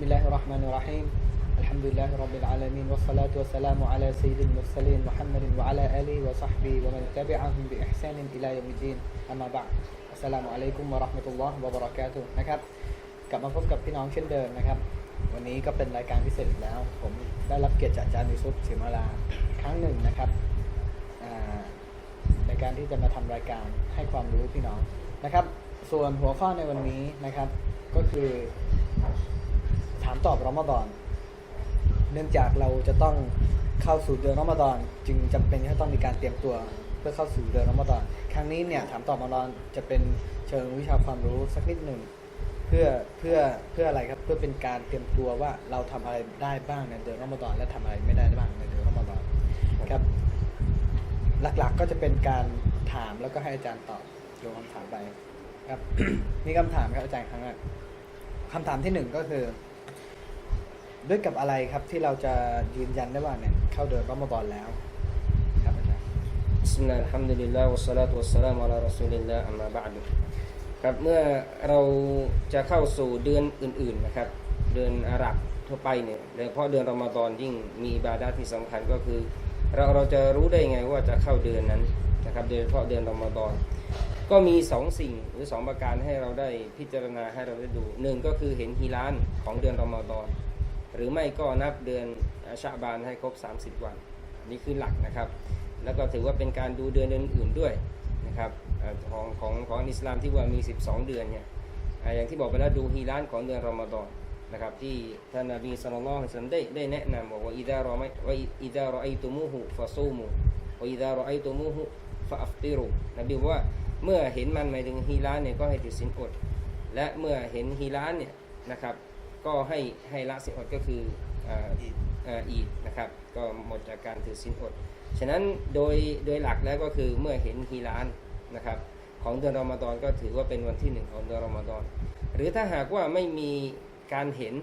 بسم الله الرحمن الرحيم الحمد لله رب العالمين والصلاة والسلام على سيد المرسلين محمد وعلى آله وصحبه ومن تبعهم بإحسان إلى يوم الدين أما بعد السلام عليكم ورحمة الله وبركاته นะครับ กลับมาพบกับพี่น้องเช่นเดิมนะครับ วันนี้ก็เป็นรายการพิเศษอีกแล้ว ผมได้รับเกียรติจากอาจารย์ยูซุปศิมาลาครั้งหนึ่งนะครับอ่าในการที่จะมาทำรายการให้ความรู้พี่น้องนะครับ ส่วนหัวข้อในวันนี้นะครับ ก็คือ ถามตอบรอมฎอน เนื่องจากเราจะต้องเข้าสู่เดือนรอมฎอน จึงจำเป็นที่จะต้องมีการเตรียมตัวเพื่อเข้าสู่เดือนรอมฎอน ครั้งนี้เนี่ยถามตอบรอมฎอนจะเป็นเชิงวิชาความรู้สักนิดหนึ่งเพื่อเพื่อเพื่ออะไรครับเพื่อเป็นการเตรียมตัวว่าเราทำอะไรได้บ้างในเดือนรอมฎอนและทำอะไรไม่ได้บ้างในเดือนรอมฎอนครับหลักๆก็จะเป็นการถามแล้วก็ให้อาจารย์ตอบโยงคำถามไปครับ มีคำถามครับอาจารย์ครั้งแรกคำถามที่หนึ่งก็คือ ด้วยกับอะไรครับที่เราจะยืนยันได้ว่าเนี่ยเข้าเดือนรอมฎอนแล้วครับอาจารย์บิสมิลลาฮิลฮัมดุลิลลาฮ์วัสลาตุวัสสลามุอะลารอซูลิลลาฮ์อัมมาบะดุครับเมื่อเราจะเข้าสู่เดือนอื่นๆนะครับ เดือนอาหรับทั่วไปเนี่ยโดยเฉพาะเดือนรอมฎอนยิ่งมีอิบาดาที่สำคัญก็คือ เราเราจะรู้ได้ไงว่าจะเข้าเดือนนั้นนะครับโดยเฉพาะเดือนรอมฎอนก็มีสองสิ่งหรือสองประการให้เราได้พิจารณาให้เราได้ดูหนึ่งก็คือเห็นฮิลานของเดือนรอมฎอน หรือไม่ก็นับเดือนชาบานให้ครบ 30 วันนนี่คือหลักนะครับ แล้วก็ถือว่าเป็นการดูเดือนอื่นๆด้วยนะครับของของของอิสลามที่ว่ามี 12 เดือนเนี่ยอย่างที่บอกไปแล้วดูฮีรานของเดือนรอมฎอนนะครับที่ท่านนบีสุลต่านละฮ์สัลลัมได้ได้แนะนำบอกว่าอิดารอไมว่าอิดารอไอตุมูฮุฟะซูมูวะอิดารอไอตุมูฮุฟะอัฟติรุนบีบอกว่าเมื่อเห็นมันหมายถึงฮีรานเนี่ยก็ให้ถือศีลอดและเมื่อเห็นฮีรานเนี่ยนะครับ ก็ให้ให้ละศีลอดก็คืออ่าอีกเอ่ออีดนะครับ ก็หมดจากการถือศีลอด ฉะนั้นโดยโดยหลักแล้วก็คือเมื่อเห็นฮีรานนะครับของเดือนรอมฎอนก็ถือว่าเป็นวันที่หนึ่งของเดือนรอมฎอนหรือถ้าหากว่าไม่มีการเห็น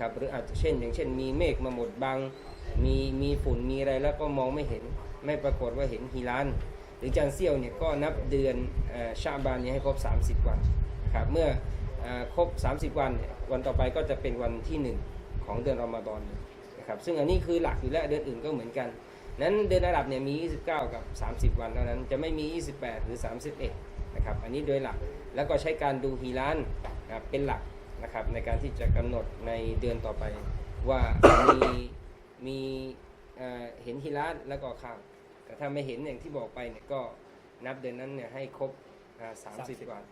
ครับหรืออาจจะเช่น อย่างเช่น มีเมฆมาหมดบัง มีมีฝุ่นมีอะไรแล้วก็มองไม่เห็นไม่ปรากฏว่าเห็นฮีรานหรือจันเซียวเนี่ยก็นับเดือนเอ่อชาบานเนี่ยให้ครบ 30 วันนะครับเมื่อเออ ครบ 30 วันเนี่ยวันต่อไปก็จะเป็นวันที่หนึ่งของเดือนรอมฎอนนะครับซึ่งอันนี้คือหลักอยู่แล้วเดือนอื่นก็เหมือนกันนั้นเดือนอาหรับเนี่ยมี 29 กับ 30 วันเท่านั้นจะไม่มี 28 หรือ 31นะครับอันนี้โดยหลักแล้วก็ใช้การดูฮีรานนะครับเป็นหลักนะครับในการที่จะกำหนดในเดือนต่อไปว่ามีมีเอ่อเห็นฮีรานแล้วก็ข้ามแต่ถ้าไม่เห็นอย่างที่บอกไปเนี่ยก็นับเดือนนั้นเนี่ยให้ครบอ่า30 วัน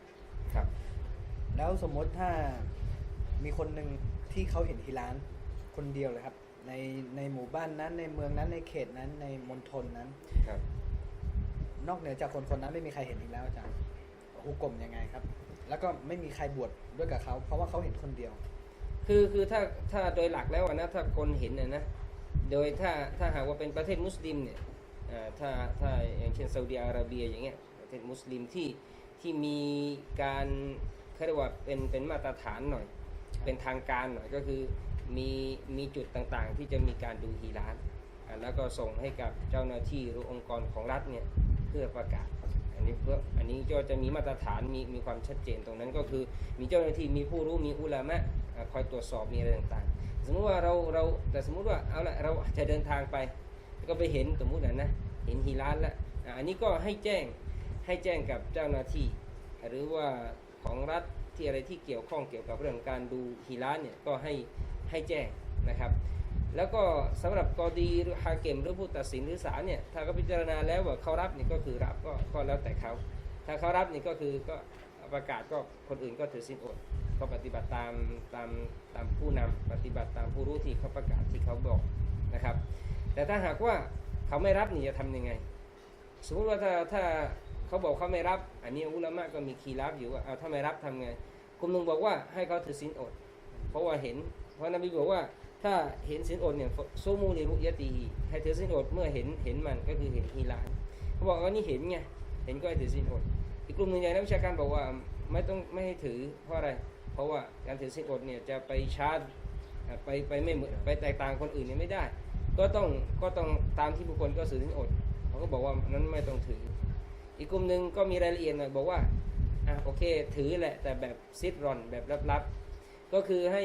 ครับ แล้วสมมติถ้ามีคนหนึ่งที่เขาเห็นฮิลานคนเดียวเลยครับ ในในหมู่บ้านนั้น ในเมืองนั้นในเขตนั้นในมณฑลนั้น ครับ นอกเหนือจากคนคนนั้นไม่มีใครเห็นอีกแล้วอาจารย์ฮุกกลมยังไงครับ แล้วก็ไม่มีใครบวชด้วยกับเขาเพราะว่าเขาเห็นคนเดียว คือคือถ้าถ้าโดยหลักแล้วอะนะถ้าคนเห็นนะนะโดยถ้าถ้าหากว่าเป็นประเทศมุสลิมเนี่ยเอ่อถ้าถ้าอย่างเช่นซาอุดิอาระเบียอย่างเงี้ยประเทศมุสลิมที่ที่มีการ เขาเรียกว่าเป็นเป็นมาตรฐานหน่อย เป็นทางการหน่อยก็คือมีมีจุดต่างๆ ที่จะมีการดูฮีรานอะแล้วก็ส่งให้กับเจ้าหน้าที่หรือองค์กรของรัฐเนี่ยเพื่อประกาศอันนี้เพื่ออันนี้ก็จะมีมาตรฐานมีมีความชัดเจนตรงนั้นก็คือมีเจ้าหน้าที่มีผู้รู้มีอุลามะอะคอยตรวจสอบมีอะไรต่างๆ สมมุติว่าเราเราแต่สมมุติว่าเอาละเราอาจจะเดินทางไปแล้วก็ไปเห็นสมมุตินะนะเห็นฮีรานแล้วอะอันนี้ก็ให้แจ้งให้แจ้งกับเจ้าหน้าที่ หรือว่า ของรัฐที่อะไรที่เกี่ยวข้องเกี่ยวกับเรื่องการดูฮีรานเนี่ยก็ให้ให้แจ้งนะครับ แล้วก็สำหรับกอดีหรือฮาเกมหรือผู้ตัดสินหรือศาลเนี่ยถ้าเขาพิจารณาแล้วว่าเขารับนี่ก็คือรับก็ก็แล้วแต่เขาถ้าเขารับนี่ก็คือก็ประกาศก็คนอื่นก็ถือสินอดก็ปฏิบัติตามตามตามผู้นำปฏิบัติตามผู้รู้ที่เขาประกาศที่เขาบอกนะครับ แต่ถ้าหากว่าเขาไม่รับนี่จะทำยังไง สมมติว่าถ้าถ้า เขาบอกเขาไม่รับ อันนี้อุลามะก็มีคีรับอยู่ว่าเอาถ้าไม่รับทำไงกลุ่มหนึ่งบอกว่าให้เขาถือสินอด เพราะว่าเห็น เพราะนบีบอกว่าถ้าเห็นสินอดเนี่ยโซมูลิรุยะตีให้ถือสินอดเมื่อเห็นเห็นมันก็คือเห็นฮีลานเขาบอกว่านี่เห็นไงเห็นก็ให้ถือสินอด อีกกลุ่มหนึ่งอย่นักวิชาการบอกว่าไม่ต้องไม่ให้ถือเพราะอะไร เพราะว่าการถือสินอดเนี่ยจะไปชาร์จไปไปไม่เหมือนไปแตกต่างคนอื่นเนี่ยไม่ได้ ก็ต้องก็ต้องตามที่บุคคลก็ถือสินอดเขาก็บอกว่านั้นไม่ต้องถือ อีกกลุ่มหนึ่งก็มีรายละเอียดหน่อยบอกว่าอะโอเค ถือแหละแต่แบบซิดรอนแบบลับๆ ก็คือให้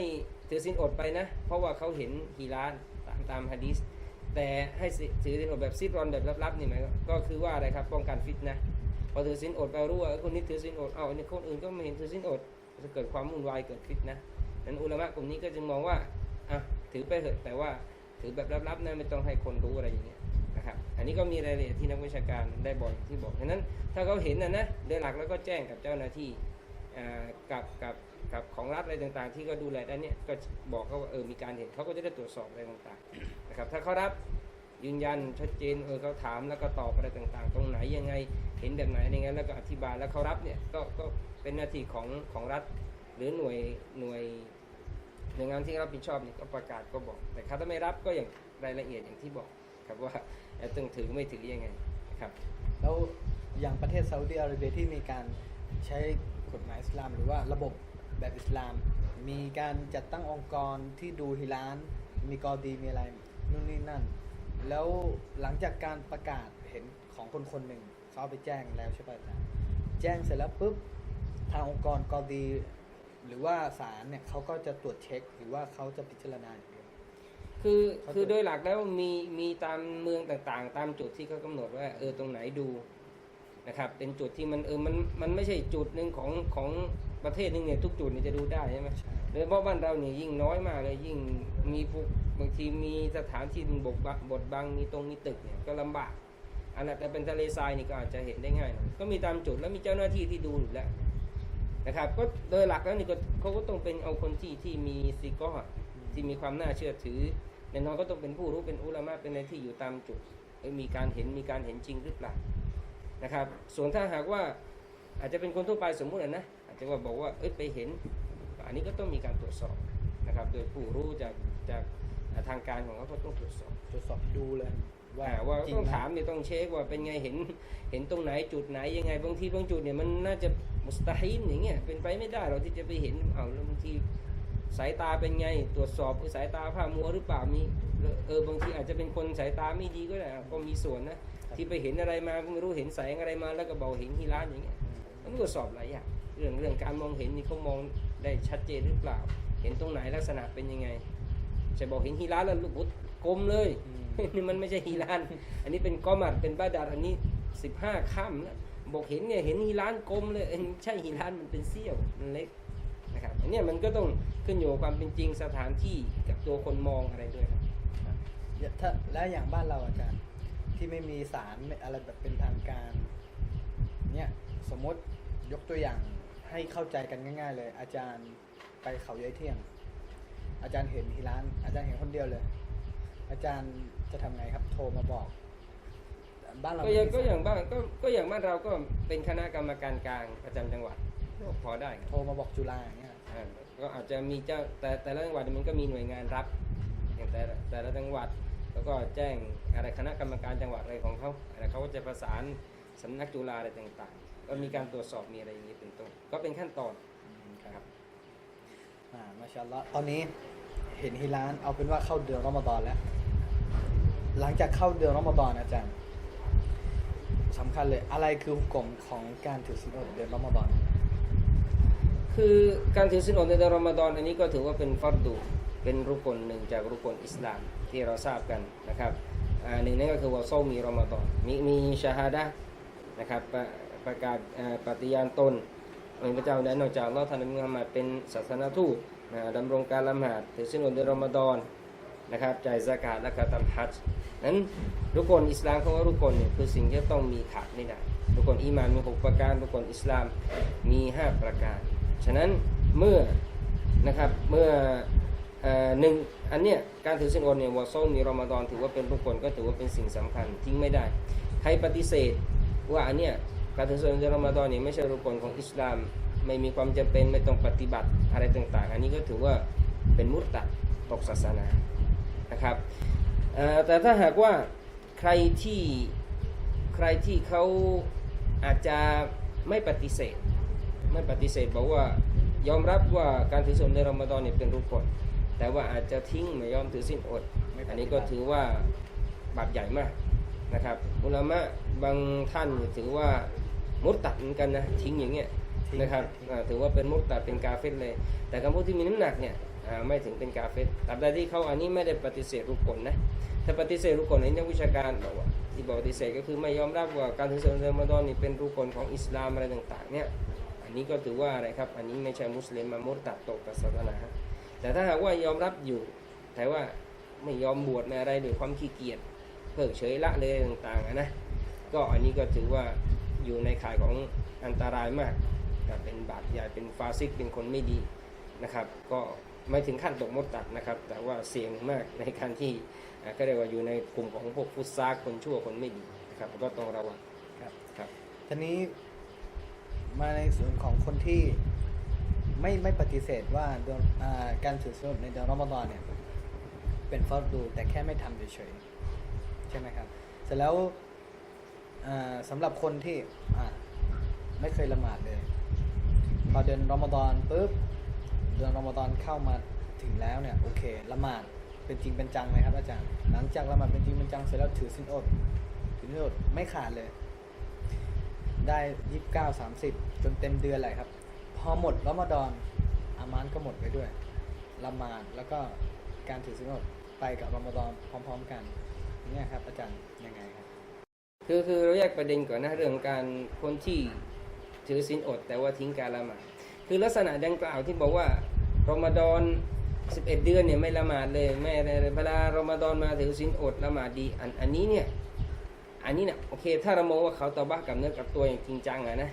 ถือศีลอดไปนะ เพราะว่าเขาเห็นฮีรานตามตามฮะดีษแต่ให้ถือศีลอดแบบซิดรอนแบบลับๆนี่หมายก็คือว่าอะไรครับป้องกันฟิตนะพอถือศีลอดไปรู้ว่าคนนี้ถือศีลอดเอาอันนี้คนอื่นก็ไม่เห็นถือศีลอดจะเกิดความวุ่นวายเกิดฟิตนะนั้นอุลามะกลุ่มนี้ก็จึงมองว่าอะถือไปเถอะแต่ว่าถือแบบลับๆนะไม่ต้องให้คนรู้อะไรอย่างเงี้ยนะครับ อันนี้ก็มีรายละเอียดที่นักวิชาการได้บอกที่บอกฉะนั้นถ้าเขาเห็นนะนะโดยหลักแล้วก็แจ้งกับเจ้าหน้าที่กับกับกับของรัฐอะไรต่างๆ ที่ก็ดูแลด้านนี้ก็บอกเขาว่าเออมีการเห็นเขาก็จะได้ตรวจสอบอะไรต่างๆนะครับถ้าเขารับยืนยันชัดเจนเออเขาถามแล้วก็ตอบอะไรต่างๆ ตรงไหนยังไงเห็นแบบไหนยังไงแล้วก็อธิบายแล้วเขารับเนี่ยก็ก็เป็นหน้าที่ของของรัฐ หรือหน่วยหน่วยหน่วยงานที่รับผิดชอบเนี่ยก็ประกาศก็บอก แต่ถ้าไม่รับก็อย่างรายละเอียดอย่างที่บอก ครับว่าเอ่อต้องถือไม่ถือยังไงนะครับแล้วอย่างประเทศซาอุดิอาระเบียที่มีการใช้กฎหมายอิสลาม หรือว่าระบบแบบอิสลาม มีการจัดตั้งองค์กรที่ดูฮิลาน มีกอดีมีอะไรนู่นนี่นั่น แล้วหลังจากการประกาศเห็นของคนคนหนึ่งเขาไปแจ้งแล้วใช่ป่ะอาจารย์แจ้งเสร็จแล้วปุ๊บทางองค์กรกอดี หรือว่าศาลเนี่ยเขาก็จะตรวจเช็ค หรือว่าเขาจะพิจารณาอย่าง คือเขาคือจะ โดยหลักแล้วมีมีตามเมืองต่างๆ ตามจุดที่เขากำหนดว่าเออตรงไหนดูนะครับ เป็นจุดที่มันเออมันมันไม่ใช่จุดหนึ่งของของประเทศหนึงเนี่ยทุกจุดเนี่ยจะดูได้ใช่ไหมใช่โดยเฉพาะบ้านเราเนี่ยยิ่งน้อยมากเลยยิ่งมีพวกบางทีมีสถานที่บกบังบดบังมีตรงมีตึกเนี่ยก็ลำบากอันนั้นแต่เป็นทะเลทรายนี่ก็อาจจะเห็นได้ง่ายหน่อยก็มีตามจุดแล้วมีเจ้าหน้าที่ที่ดูอยู่แล้วนะครับ ก็โดยหลักแล้วนี่ก็เขาก็ต้องเป็นเอาคนที่ที่มีซีกอร์ ที่มีความน่าเชื่อถือแน่นอนก็ต้องเป็นผู้รู้เป็นอุลามะเป็นอะไรที่อยู่ตามจุดเอ้ยมีการเห็นมีการเห็นจริงหรือเปล่านะครับ ส่วนถ้าหากว่าอาจจะเป็นคนทั่วไปสมมุติอะนะอาจจะว่าบอกว่าเอ้ยไปเห็น อันนี้ก็ต้องมีการตรวจสอบนะครับ โดยผู้รู้จากจากทางการของเขาก็ต้องตรวจสอบตรวจสอบดูเลยว่าว่าว่าจริงต้องไหมถามเนี่ยต้องเช็คว่าเป็นไงเห็นเห็นตรงไหนจุดไหนยังไงบางทีบางจุดเนี่ยมันน่าจะมุสตาฮินอย่างเงี้ยเป็นไปไม่ได้เราที่จะไปเห็นเอาแล้วบางที สายตาเป็นไง ตรวจสอบสายตาผ้ามัวหรือเปล่ามีเออบางทีอาจจะเป็นคนสายตาไม่ดีก็ได้ก็มีส่วนนะที่ไปเห็นอะไรมาไม่รู้เห็นแสงอะไรมาแล้วก็บอกเห็นที่ร้านอย่างเงี้ยต้องตรวจสอบหลายอย่างเรื่องเรื่องการมองเห็นนี่เขามองได้ชัดเจนหรือเปล่า เห็นตรงไหนลักษณะเป็นยังไงจะบอกเห็นฮีรานแล้วลูกบุตรกลมเลยมนี่มันไม่ใช่ฮีราน อันนี้เป็นกอมัดเป็นบ้าดาดอันนี้สิบห้าค่ำแล้วบอกเห็นเนี่ยเห็นฮีรานกลมเลยเอ้ยใช่ฮีรานมันเป็นเสี้ยวมันเล็ก นะครับอันเนี้ยมันก็ต้องขึ้นอยู่กับความเป็นจริงสถานที่กับตัวคนมองอะไรด้วยครับถ้าแล้วอย่างบ้านเราอาจารย์ที่ไม่มีสารไม่อะไรแบบเป็นทางการเนี่ยสมมติยกตัวอย่างให้เข้าใจกันง่าย ๆ เลย อาจารย์ไปเขาย้ายเที่ยง อาจารย์เห็นที่ร้าน อาจารย์เห็นคนเดียวเลย อาจารย์จะทำไงครับโทรมาบอกบ้านเราก็อย่างไม่มีก็อย่างสรบ้านก็ก็อย่างบ้านเราก็เป็นคณะกรรมการกลางประจำจังหวัด ก็พอได้ครับโทรมาบอกจุฬาอย่างเงี้ยอ่าก็อาจจะมีเจ้าแต่แต่ละจังหวัดมันก็มีหน่วยงานรับอย่างแต่ละแต่ละจังหวัดแล้วก็แจ้งอะไรคณะกรรมการจังหวัดอะไรของเขาอะไรเขาก็จะประสานสำนักจุฬาอะไรต่างๆ ก็มีการตรวจสอบมีอะไรอย่างนี้เป็นต้นก็เป็นขั้นตอนครับอ่ามาชาอัลลอฮ์ตอนนี้เห็นฮิลานเอาเป็นว่าเข้าเดือนรอมฎอนแล้ว หลังจากเข้าเดือนรอมฎอนอาจารย์สำคัญเลยอะไรคือหุกกลมของการถือศีลอดเดือนรอมฎอน คือการถือศีลอดในเดือนรอมฎอนอันนี้ก็ถือว่าเป็นฟัรดูเป็นรุกลหนึ่งจากรุกลอิสลามที่เราทราบกันนะครับอ่าหนึ่งนั่นก็คือว่าเศร้ามีรอมฎอนมีมีชาฮาดะนะครับประประกาศปฏิญาณตนเป็นพระเจ้าและนอกจากอัลอท่านมุฮัมมัดเป็นศาสนาทูตดำรงการละหมาดถือศีลอดในรอมฎอนนะครับจ่ายซากาตและก็ทำฮัจนั้นรุกลอิสลามเขาว่ารุกลเนี่ยคือสิ่งที่ต้องมีขาดไม่ได้รุกลอีมานมีหกประการรุกลอิสลามมีห้าประการ ฉะนั้นเมื่อนะครับเมื่อหนึ่งอันเนี้ยการถือศีลอดเนี่ยวะโซมมีรอมฎอนถือว่าเป็นรุกลก็ถือว่าเป็นสิ่งสำคัญทิ้งไม่ได้ ใครปฏิเสธว่าอันเนี้ยการถือศีลในรอมฎอนเนี่ยไม่ใช่รุกลของอิสลาม ไม่มีความจำเป็นไม่ต้องปฏิบัติอะไรต่างๆ อันนี้ก็ถือว่าเป็นมุตตัดตกศาสนานะครับแต่ถ้าหากว่าใครที่ใครที่เขาอาจจะไม่ปฏิเสธ ไม่ปฏิเสธบอกว่ายอมรับว่าการถือศีลในรอมฎอนเนี่ยเป็นรุกลแต่ว่าอาจจะทิ้งไม่ยอมถือศีลอด อันนี้ก็ถือว่าบาปใหญ่มากนะครับอุลามะบางท่านถือว่ามุตตัดเหมือนกันนะทิ้งอย่างเงี้ยนะครับถือว่าเป็นมุตตัดเป็นกาเฟตเลย แต่คำพูดที่มีน้ำหนักเนี่ยไม่ถึงเป็นกาเฟตตราบใดที่เขาอันนี้ไม่ได้ปฏิเสธรุกลนะถ้าปฏิเสธรุกลในนักวิชาการบอกว่าที่บอกปฏิเสธก็คือไม่ยอมรับว่าการถือศีลรอมฎอนนี่เป็นรุกลของอิสลามอะไรต่างๆเนี่ย อันนี้ก็ถือว่าอะไรครับ อันนี้ไม่ใช่มุสลิมมามุตตัดตกจากศาสนา แต่ถ้าหากว่ายอมรับอยู่ แต่ว่าไม่ยอมบวชไม่อะไรด้วยความขี้เกียจเพิกเฉยละเลยต่างๆนะ ก็อันนี้ก็ถือว่าอยู่ในข่ายของอันตรายมากเป็นบาปใหญ่เป็นฟาซิกเป็นคนไม่ดีนะครับ ก็ไม่ถึงขั้นตกมดตัดนะครับ แต่ว่าเสี่ยงมากในการที่ก็เรียกว่าอยู่ในกลุ่มของพวกฟุตซากคนชั่วคนไม่ดีนะครับก็ต้องระวังครับครับทีนี้ มาในส่วนของคนที่ไม่ไม่ปฏิเสธว่าเดือนการถือศีลอดในเดือนรอมฎอนเนี่ยเป็นฟอรดูแต่แค่ไม่ทำเฉยๆใช่ไหมครับ เสร็จแล้วสำหรับคนที่ไม่เคยละหมาดเลย พอเดือนรอมฎอนปุ๊บเดือนรอมฎอนเข้ามาถึงแล้วเนี่ยโอเคละหมาดเป็นจริงเป็นจังไหมครับอาจารย์ หลังจากละหมาดเป็นจริงเป็นจังเสร็จแล้วถือศีลอดถือศีลอดไม่ขาดเลย ได้ยี่สิบเก้าสามสิบจนเต็มเดือนเลยครับ พอหมดรอมฎอนอามานก็หมดไปด้วยละหมาดแล้วก็การถือศีลอดไปกับรอมฎอนพร้อม ๆ กันเนี่ยครับอาจารย์ยังไงครับ คือคือเราแยกประเด็นก่อนนะเรื่องการคนที่ถือศีลอด แต่ว่าทิ้งการละหมาดคือลักษณะดังกล่าวที่บอกว่ารอมฎอน11 เดือนเนี่ยไม่ละหมาดเลยไม่ไรเลยเวลารอมฎอนมาถือศีลอดละหมาดดีอันอันนี้เนี่ย อันนี้เนี่ยโอเค ถ้าเรามองว่าเขาตอบ้ากับเนื้อกับตัวอย่างจริงจังอะนะ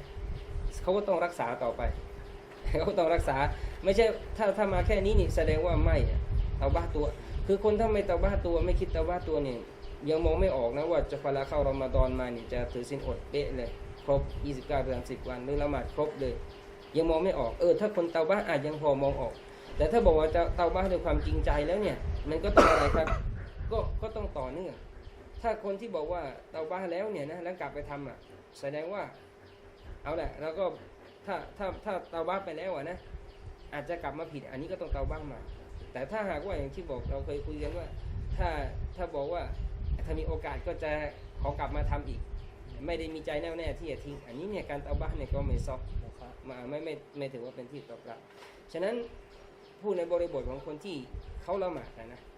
เขาก็ต้องรักษาต่อไปเขาก็ต้องรักษาไม่ใช่ถ้าถ้ามาแค่นี้นี่แสดงว่าไม่เตาบ้าตัว คือคนถ้าไม่เตาบ้าตัวไม่คิดเตาบ้าตัวเนี่ยยังมองไม่ออกนะว่าจะเวลาเข้ารอมฎอนมาเนี่ยจะถือศีลอดเป๊ะเลยครบ 29เดือน10 วันหรือละหมาดครบเลย ยังมองไม่ออกเออถ้าคนเตาบ้าอาจยังพอมองออก แต่ถ้าบอกว่าจะเตาบ้าด้วยความจริงใจแล้วเนี่ย มันก็ต้องอะไรครับ ก็ก็ต้องต่อเนื่อง ถ้าคนที่บอกว่าเตาบ้าแล้วเนี่ยนะแล้วกลับไปทำอะ แสดงว่า เอาแหละแล้วก็ถ้าถ้าถ้าเตาบ้าไปแล้วอะนะอาจจะกลับมาผิด อันนี้ก็ต้องเตาบ้าใหม่แต่ถ้าหากว่าอย่างที่บอกเราเคยคุยกันว่า ถ้าถ้าบอกว่าถ้ามีโอกาสก็จะขอกลับมาทำอีก ไม่ได้มีใจแน่วแน่ที่จะทิ้ง อันนี้เนี่ยการเตาบ้านเนี่ยก็ไม่ซอกมาไม่ไม่ไม่ถือว่าเป็นที่ตอบรับฉะนั้นพูดในบริบทของคนที่เขาละหมาดนะนะอ่า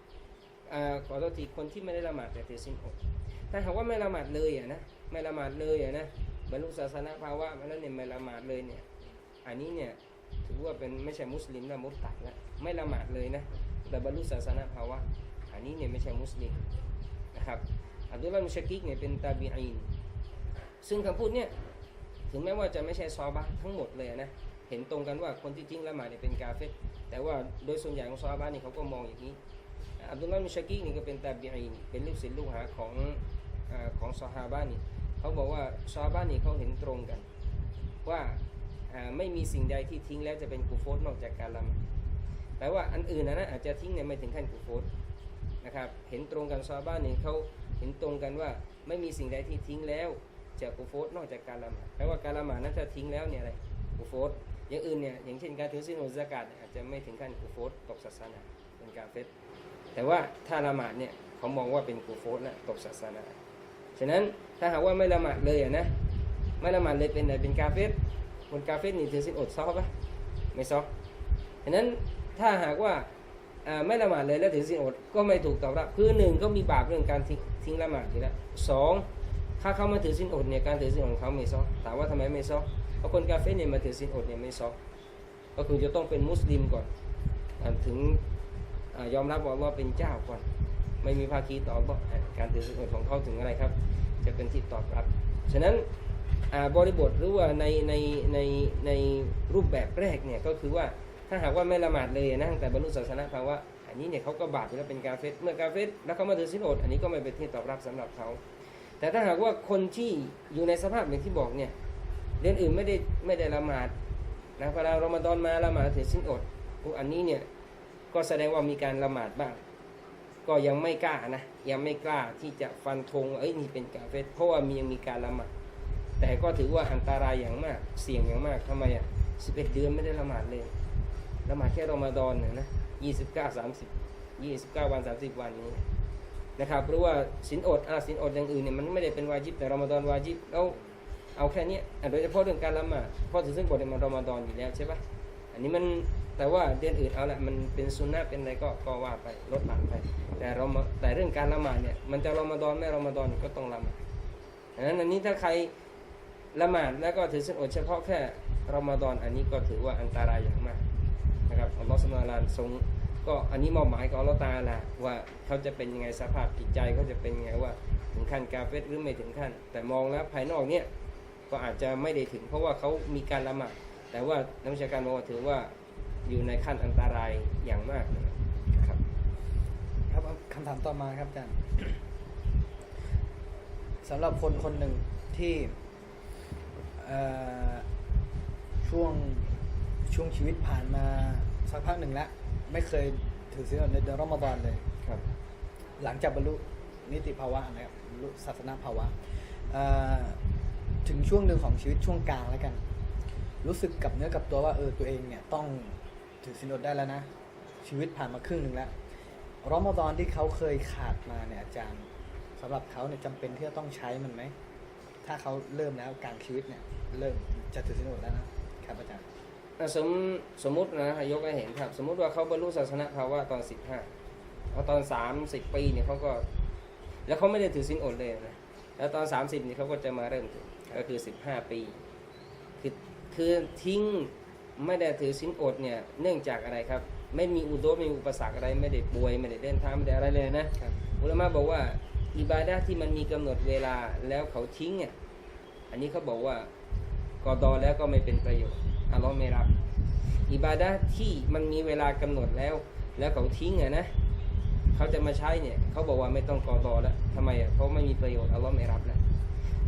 ขอโทษทีคนที่ไม่ได้ละหมาดแต่ถือศีลอดถ้าหากว่าไม่ละหมาดเลยอะนะไม่ละหมาดเลยอะนะบรรลุศาสนาภาวะมาแล้วเนี่ยไม่ละหมาดเลยเนี่ย อันนี้เนี่ยถือว่าเป็นไม่ใช่มุสลิมนะมุตตัดนะไม่ละหมาดเลยนะแต่บรรลุศาสนาภาวะอันนี้เนี่ยไม่ใช่มุสลิมนะครับอับดุลลาห์มุชกิกเนี่ยเป็นตาบีอีนซึ่งคำพูดเนี่ยถึงแม้ว่าจะไม่ใช่ซอบะทั้งหมดเลยนะเห็นตรงกันว่าคนที่ทิ้งละหมาดเนี่ยเป็นกาเฟตแต่ว่าโดยส่วนใหญ่ของซอบะนี่เขาก็มองอย่างนี้ อับดุลลาห์มุชากิกนี่ก็เป็นตาบีอีนเป็นลูกศิษย์ลูกหาของอของซอฮาบะห์นี่เขาบอกว่าซอฮาบะห์นี่เขาเห็นตรงกัน ว่าไม่มีสิ่งใดที่ทิ้งแล้วจะเป็นกูโฟสนอกจากการละหมาดแปลว่าอันอื่นนะนะอาจจะทิ้งเนี่ยไม่ถึงขั้นกูโฟสนะครับเห็นตรงกันซาบ้านี่เขาเห็นตรงกันว่าไม่มีสิ่งใดที่ทิ้งแล้วจะกุโฟสนอกจากการละหมาดแปลว่าการละหมาดนั้นถ้าทิ้งแล้วเนี่ยอะไรกุโฟสอย่างอื่นเนี่ยอย่างเช่นการถือศีลอดซากาตอาจจะไม่ถึงขั้นกุโฟสตกศาสนาเป็นการเฟส แต่ว่าถ้าละหมาดเนี่ยเขามองว่าเป็นกุโฟสแล้วตกศาสนา ฉะนั้นถ้าหากว่าไม่ละหมาดเลยอะนะไม่ละหมาดเลยเป็นอะไรเป็นกาเฟสคนกาเฟสนี่ถือศีลอดซอปะไม่ซอฉะนั้นถ้าหากว่าไม่ละหมาดเลยแล้วถือศีลอดก็ไม่ถูกตอบรับคือหนึ่งก็มีบาปเรื่องการทิ้งละหมาดอยู่แล้วสองถ้าเขามาถือศีลอดเนี่ยการถือศีลอดของเขาไม่ซอกถามว่าทำไมไม่ซอกเพราะคนกาเฟรเนี่ยมาถือศีลอดเนี่ยไม่ซอกก็คือจะต้องเป็นมุสลิมก่อนถึง ยอมรับว่าอัลลอฮ์เป็นเจ้าก่อน ไม่มีภาคีต่ออัลลอฮ์อะการถือศีลอดของเขาถึงอะไรครับ จะเป็นที่ตอบรับ ฉะนั้นบริบทหรือว่าในในในในรูปแบบแรกเนี่ยก็คือว่าถ้าหากว่าไม่ละหมาดเลยนะตั้งแต่บรรลุศาสนาภาวะอันนี้เนี่ยเขาก็บาปแล้วเป็นกาเฟสเมื่อกาเฟสแล้วเขามาถือศีลอดอันนี้ก็ไม่เป็นที่ตอบรับสำหรับเขาแต่ถ้าหากว่าคนที่อยู่ในสภาพอย่างที่บอกเนี่ยเรื่องอื่นไม่ได้ไม่ได้ละหมาดนะพอเรารอมฎอนมาละหมาดถือศีลอดอันนี้เนี่ย ก็แสดงว่ามีการละหมาดบ้าง ก็ยังไม่กล้านะ ยังไม่กล้าที่จะฟันธงเอ้ยนี่เป็นกาเฟสเพราะว่ามียังมีการละหมาด แต่ก็ถือว่าอันตรายอย่างมาก เสี่ยงอย่างมากทำไมอะ11เอ็ดเดือนไม่ได้ละหมาดเลยละหมาดแค่รอมฎอนเนี่ยนะยี่สิบเก้าสามสิบยี่สิบเก้าวันสามสิบวันนี้นะครับเพราะว่าสินอดอาสินอดอย่างอื่นเนี่ยมันไม่ได้เป็นวาจิบแต่รอมฎอนวาจิบแล้วเอาแค่เนี้ยโดยเฉพาะเรื่องการละหมาดเพราะถือซึ่งบทในมันรอมฎอนอยู่แล้วใช่ปะอันนี้มัน แต่ว่าเดือนอื่นเอาละมันเป็นซุนนะเป็นอะไรก็ก็ว่าไปลดหลั่นไป แต่เราแต่เรื่องการละหมาดเนี่ยมันจะรอมฎอนไม่รอมฎอนก็ต้องละหมาดดังนั้นอันนี้ถ้าใครละหมาดแล้วก็ถือศีลอดเฉพาะแค่รอมฎอนอันนี้ก็ถือว่าอันตรายอย่างมากนะครับอัลลอฮฺสุบฮานะฮูวะตะอาลาทรงก็อันนี้มอบหมายกับอัลลอฮฺตาลาว่าเขาจะเป็นยังไงสภาพจิตใจเขาจะเป็นยังไงว่าถึงขั้นกาเฟตหรือไม่ถึงขั้น แต่มองแล้วภายนอกเนี่ยก็อาจจะไม่ได้ถึง เพราะว่าเขามีการละหมาดแต่ว่านักวิชาการบอกว่าถือว่า อยู่ในขั้นอันตรายอย่างมากนะครับครับคำถามต่อมาครับอาจารย์สำหรับคนคนหนึ่งที่เอ่อช่วงช่วงชีวิตผ่านมาสักพักหนึ่งแล้ว ไม่เคยถือศีลอดในเดือนรอมฎอนเลยครับ หลังจากบรรลุนิติภาวะนะครับบรรลุศาสนาภาวะเอ่อถึงช่วงหนึ่งของชีวิตช่วงกลางแล้วกัน รู้สึกกับเนื้อกับตัวว่าเออตัวเองเนี่ยต้อง ถือศีลอดได้แล้วนะ ชีวิตผ่านมาครึ่งหนึ่งแล้วรอมฎอนที่เขาเคยขาดมาเนี่ยอาจารย์สำหรับเขาเนี่ยจำเป็นที่จะต้องใช้มันไหม ถ้าเขาเริ่มแล้วกลางชีวิตเนี่ย เริ่มจะถือศีลอดแล้วนะครับอาจารย์สมสมมตินะยกให้เห็นครับ สมมุติว่าเขาบรรลุศาสนาภาวะตอนสิบห้าพอตอนสามสิบปีเนี่ยเขาก็ แล้วเขาไม่ได้ถือศีลอดเลยนะแล้วตอนสามสิบนี่เขาก็จะมาเริ่มถือก็คือสิบห้าปี คือคือทิ้ง ไม่ได้ถือศีลอดเนี่ยเนื่องจากอะไรครับ ไม่มีอุดมไม่มีอุปสรรคอะไรไม่ได้ป่วยไม่ได้เดินทางไม่ได้อะไรเลยนะครับอุลามะบอกว่าอิบาดะห์ที่มันมีกำหนดเวลาแล้วเขาทิ้งเนี่ยอันนี้เขาบอกว่ากอดอแล้วก็ไม่เป็นประโยชน์อัลลอฮ์ไม่รับอิบาดะห์ที่มันมีเวลากำหนดแล้ว แล้วเขาทิ้งอะนะเขาจะมาใช้เนี่ยเขาบอกว่าไม่ต้องกอดอแล้วทำไมอะเพราะไม่มีประโยชน์อัลลอฮ์ไม่รับแล้ว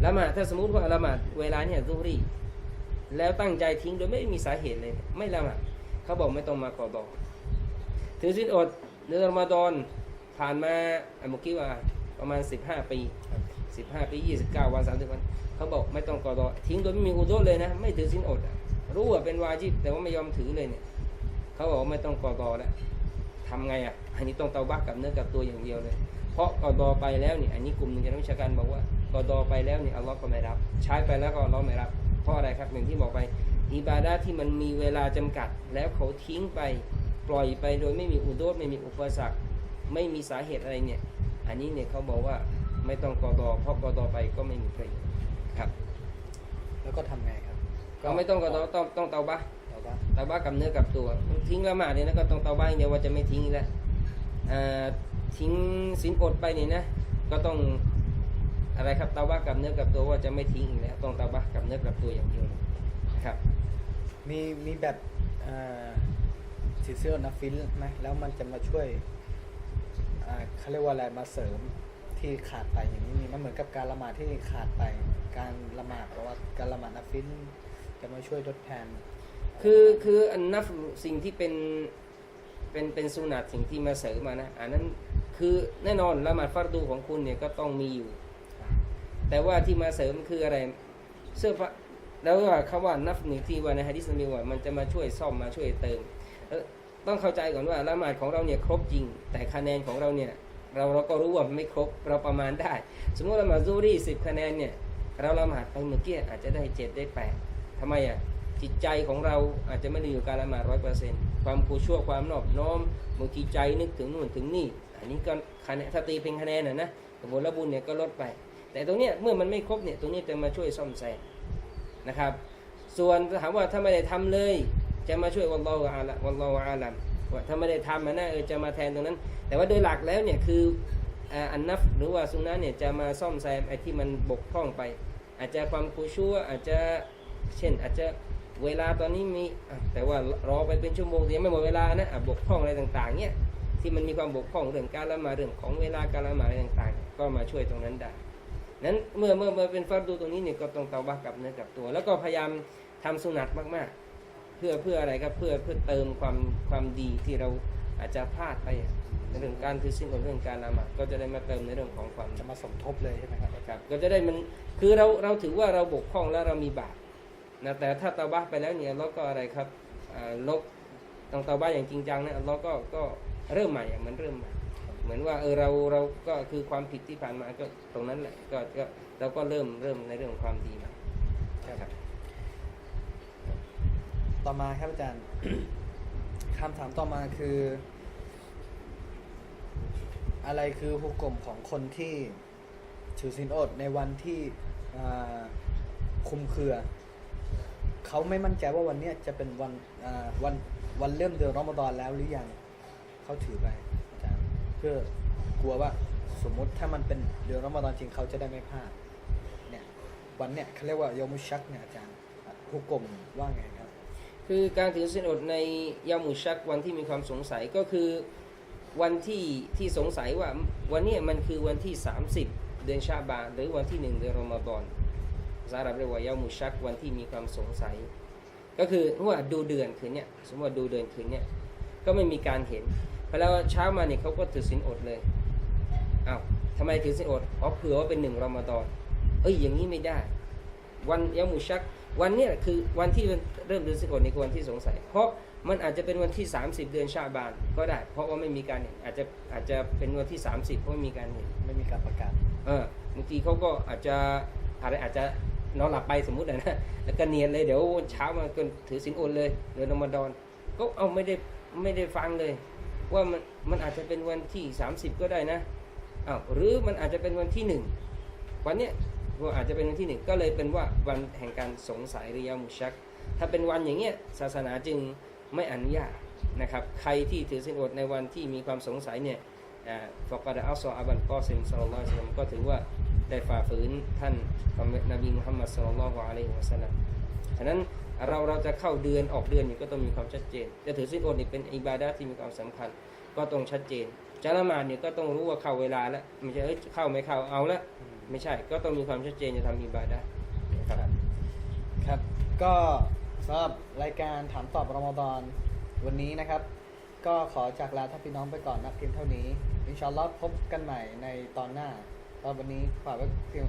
ละหมาดถ้าสมมติว่าละหมาดเวลาเนี่ยซุฮรี แล้วตั้งใจทิ้งโดยไม่มีสาเหตุเลยเนี่ยไม่ละหมาดเขาบอกไม่ต้องมากอดอถือศีลอดเดือนรอมฎอนผ่านมาอะเมื่อกี้ว่าประมาณ 15 ปี 15 ปี 29 วัน 30 วันเขาบอกไม่ต้องกอดอทิ้งโดยไม่มีอุโดเลยนะ ไม่ถือศีลอดรู้ว่าเป็นวาจิบแต่ว่าไม่ยอมถือเลยเนี่ยเขาบอกไม่ต้องกอดอแล้วทำไงอะอันนี้ต้องเตาบักกับเนื้อกับตัวอย่างเดียวเลยเพราะกอดอไปแล้วเนี่ยอันนี้กลุ่มหนึงจากนักวิชาการบอกว่ากอดอไปแล้วเนี่ยอัลลอฮ์ก็ไม่รับ ใช้ไปแล้วก็อัลลอฮ์ไม่รับ เพราะอะไรครับอย่างที่บอกไปอิบาดะห์ที่มันมีเวลาจำกัด แล้วเขาทิ้งไปปล่อยไปโดยไม่มีอุโดไม่มีอุปสรรค ไม่มีสาเหตุอะไรเนี่ย อันนี้เนี่ยเขาบอกว่าไม่ต้องกอดอเพราะกอดอไปก็ไม่มีประโยชน์ครับ แล้วก็ทำไงครับ ก็ไม่ต้องกอดอต้องต้องเตาบะเอาว่าเตาบะกับเนื้อกับตัว ทิ้งละหมาดเนี่ยนะก็ต้องเตาบะอย่างเดียวว่าจะไม่ทิ้งอีกแล้วอ่าทิ้งสินอดไปเนี่ยนะก็ต้อง อะไรครับเตาบะกับเนื้อกับตัวว่าจะไม่ทิ้งอีกแล้วต้องเตาบะกับเนื้อกับตัวอย่างเดียวเลยครับ มีมีแบบเอ่อถือศีลอดนะฟิลไหมแล้วมันจะมาช่วยอ่าเขาเรียกว่าอะไรมาเสริมที่ขาดไปอย่างนี้มีมันเหมือนกับการละหมาดที่ขาดไป การละหมาดหรือว่าการละหมาดนะฟิลจะมาช่วยทดแทน คือคืออันนับสิ่งที่เป็นเป็นเป็นสุนัตสิ่งที่มาเสริมมานะอันนั้นคือแน่นอนละหมาดฟัรดูของคุณเนี่ยก็ต้องมีอยู่ แต่ว่าที่มาเสริมคืออะไร เสื้อผ้าแล้วว่าคำว่านับหนึ่งทีว่าในฮะดิษมีว่ามันจะมาช่วยซ่อมมาช่วยเติม ต้องเข้าใจก่อนว่าละหมาดของเราเนี่ยครบจริง แต่คะแนนของเราเนี่ยเราเราก็รู้ว่าไม่ครบเราประมาณได้ สมมติละหมาดซูรี่สิบคะแนนเนี่ยเราละหมาดไปเมื่อกี้อาจจะได้เจ็ดได้แปดทำไมอะจิตใจของเราอาจจะไม่ได้อยู่การละหมาดร้อยเปอร์เซ็นต์ความคูชั่วความนอบน้อมบางทีใจนึกถึงนู่นถึงนี่ อันนี้ก็คะแนนถ้าตีเป็นคะแนนนะนะผลบุญเนี่ยก็ลดไป แต่ตรงเนี้ยเมื่อมันไม่ครบเนี่ยตรงนี้จะมาช่วยซ่อมแซมนะครับ ส่วนถามว่าถ้าไม่ได้ทำเลย จะมาช่วยวัลลออาละวัลลอฮฺอาลัมว่าถ้าไม่ได้ทำมันนะเออจะมาแทนตรงนั้น แต่ว่าโดยหลักแล้วเนี่ยคืออันนัฟหรือว่าสุนนะเนี่ยจะมาซ่อมแซมไอ้ที่มันบกพร่องไป อาจจะความคูชั่วอาจจะเช่น อาจจะเวลาตอนนี้มีแต่ว่ารอไปเป็นชั่วโมงยังไม่หมดเวลานะะบกพร่องอะไรต่างๆเนี่ยที่มันมีความบกพร่องเรื่องการละหมาเรื่องของเวลาการละหมาอะไรต่างๆ ก็มาช่วยตรงนั้นได้ นั้นเมื่อเมื่อเมื่อเป็นฟัรดูตรงนี้เนี่ยก็ต้องเตาบะกับเนื้อกับตัว แล้วก็พยายามทำสุนัตมากๆ เพื่อเพื่ออะไรครับเพื่อเพื่อเติมความความดีที่เราอาจจะพลาดไปอะในเรื่องการถือศีลอดเรื่องการละหมาดก็จะได้มาเติมในเรื่องของความจะมาสมทบเลยใช่ไหมครับครับ ก็จะได้มันคือเราเราถือว่าเราบกพร่องแล้วเรามีบาปนะแต่ถ้าเตาบะไปแล้วเนี่ยเราก็อะไรครับอ่าลบต้องเตาบะอย่างจริงจังเนี่ยเราก็ก็เริ่มใหม่อะเหมือนเริ่มใหม่เห มือนว่าเออเราเราก็คือความผิดที่ผ่านมาก็ตรงนั้นแหละก็ก็เราก็เริ่มเริ่มในเรื่องความดีใหม่ครับต่อมาครับอาจารย์คำถามต่อมาคือ อะไรคือหุกกลมของคนที่ถือศีลอดในวันที่คุมเครือ เขาไม่มั่นใจว่าวันนี้จะเป็นวันวันวันเริ่มเดือนรอมฎอนแล้วหรือยังเขาถือไป เพื่อกลัวว่าสมมติถ้ามันเป็นเดือนรอมฎอนจริงเขาจะได้ไม่พลาดเนี่ยวันเนี้ยเขาเรียกว่ายามุชักเนี่ยอาจารย์หุกกลมว่าไงครับ คือการถือศีลอดในยามุชักวันที่มีความสงสัยก็คือวันที่ที่สงสัยว่าวันเนี้ยมันคือวันที่ 30 เดือนชาบานหรือวันที่หนึ่งเดือนรอมฎอนภาษาอาหรับเรียกว่ายามุชักวันที่มีความสงสัย ก็คือว่าดูเดือนคืนเนี้ยสมมติว่าดูเดือนคืนเนี้ยก็ไม่มีการเห็น พอแล้วเช้ามาเนี่ยเขาก็ถือศีลอดเลยอ้าวทำไมถือศีลอดอ๋อเผื่อว่าเป็นหนึ่งรอมฎอนเอ้ยอย่างนี้ไม่ได้ วันยามุชัก วันเนี้ยคือวันที่เริ่มเดือนสิบคนในคือวันที่สงสัย เพราะมันอาจจะเป็นวันที่ 30 เดือนชาบานก็ได้ เพราะว่าไม่มีการเห็นอาจจะอาจจะเป็นวันที่ 30 เพราะไม่มีการเห็นไม่มีการประกาศเออบางทีเขาก็อาจจะอะไรอาจจะนอนหลับไปสมมุตินะแล้วก็เนียนเลยเดี๋ยวเช้ามาก็ถือสินอดเลยเดือนรอมฎอนก็เอาไม่ได้ไม่ได้ฟังเลย ว่ามันมันอาจจะเป็นวันที่ 30 ก็ได้นะอ้าวหรือมันอาจจะเป็นวันที่หนึ่งวันเนี้ยว่าอาจจะเป็นวันที่หนึ่งก็เลยเป็นว่าวันแห่งการสงสัยหรือยามุชัก ถ้าเป็นวันอย่างเงี้ยศาสนาจึงไม่อนุญาตนะครับใครที่ถือสินอดในวันที่มีความสงสัยเนี่ยฟอกดะอัลซออาบันกอซิมสัลลัลลอฮุอะลัยฮิวะซัลลัมก็ถือว่าได้ฝ่าฝืนท่านนบีมุฮัมมัดสัลลัลลอฮุอะลัยฮิวะซัลลัม ฉะนั้นเราเราจะเข้าเดือนออกเดือนนี่ก็ต้องมีความชัดเจน จะถือสินอดนี่เป็นอิบาดะที่มีความสำคัญ ก็ต้องชัดเจนจะละหมาดเนี่ยก็ต้องรู้ว่าเข้าเวลาแล้วไม่ใช่เอ้ยเข้าไม่เข้าเอาละไม่ใช่ก็ต้องมีความชัดเจนจะทำอิบาดะห์นะครับครับ ก็สำหรับรายการถามตอบรอมฎอนวันนี้นะครับ ก็ขอจากลาท่านพี่น้องไปก่อนนะเพียงเท่านี้ อินชาอัลลอฮ์พบกันใหม่ในตอนหน้า ก็วันนี้ฝากไว้เพีย